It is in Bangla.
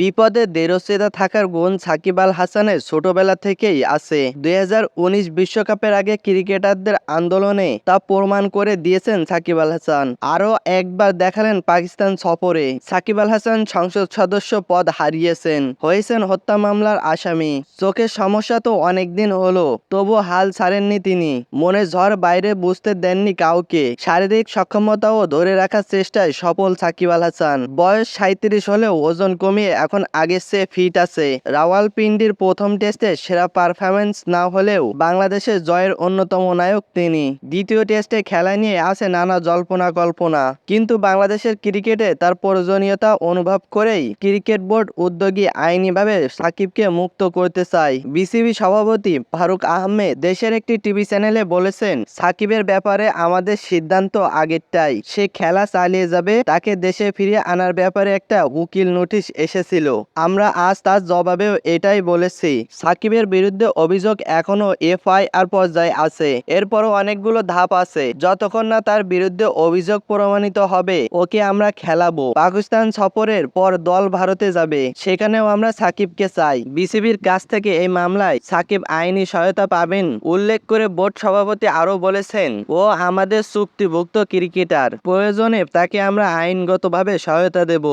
বিপদে দেরসেদা থাকার গুণ সাকিব আল হাসানের ছোটবেলা থেকেই আছে। দুই বিশ্বকাপের আগে ক্রিকেটারদের আন্দোলনে তা প্রমাণ করে দিয়েছেন সাকিব আল হাসান। আরও একবার দেখালেন পাকিস্তান সফরে। সাকিব আল হাসান সংসদ সদস্য পদ হারিয়েছেন। হয়েছেন হত্যা মামলার আসামি। চোখের সমস্যা তো অনেকদিন হলো তবু হাল ছাড়েননি তিনি। মনে ঝড় বাইরে বুঝতে দেননি কাউকে। শারীরিক সক্ষমতাও ধরে রাখার চেষ্টায় সফল সাকিব আল হাসান। বয়স সাঁত্রিশ হলেও ওজন কমিয়ে এখন আগের চেয়ে ফিট আছে। রাওয়ালপিন্ডির প্রথম টেস্টে সেরা পারফরমেন্স না হলেও বাংলাদেশের জয়ের অন্যতম নায়ক তিনি। দ্বিতীয় টেস্টে খেলা নিয়ে আছে নানা জল্পনা কল্পনা। কিন্তু বাংলাদেশের ক্রিকেটে তার প্রয়োজনীয়তা অনুভব করেই ক্রিকেট বোর্ড উদ্যোগী আইনিভাবে সাকিবকে মুক্ত করতে চায়। বিসিবি সভাপতি ফারুক আহমেদ দেশের একটি টিভি চ্যানেলে বলেছেন, সাকিবের ব্যাপারে আমাদের সিদ্ধান্ত আগেরটাই। সে খেলা চালিয়ে যাবে, তাকে দেশে ফিরিয়ে আনার ব্যাপারে একটা উকিল নোটিশ এসেছিল। আমরা আজ তার জবাবেও এটাই বলেছি, সাকিবের বিরুদ্ধে অভিযোগ এখনও এফআইআর পর্যায়ে আছে। এরপরও অনেকগুলো ধাপ আছে, যতক্ষণ না তার বিরুদ্ধে অভিযোগ প্রমাণিত হবে, ওকে আমরা খেলাবো। পাকিস্তান সফরের পর দল ভারতে যাবে, সেখানেও আমরা সাকিবকে চাই। বিসিবির কাছ থেকে এই মামলায় সাকিব আইনি সহায়তা পাবেন, উল্লেখ করে বোর্ড সভাপতি আরও বলেছেন, ও আমাদের চুক্তিভুক্ত ক্রিকেটার, প্রয়োজনে তাকে আমরা আইনগতভাবে সহায়তা দেব।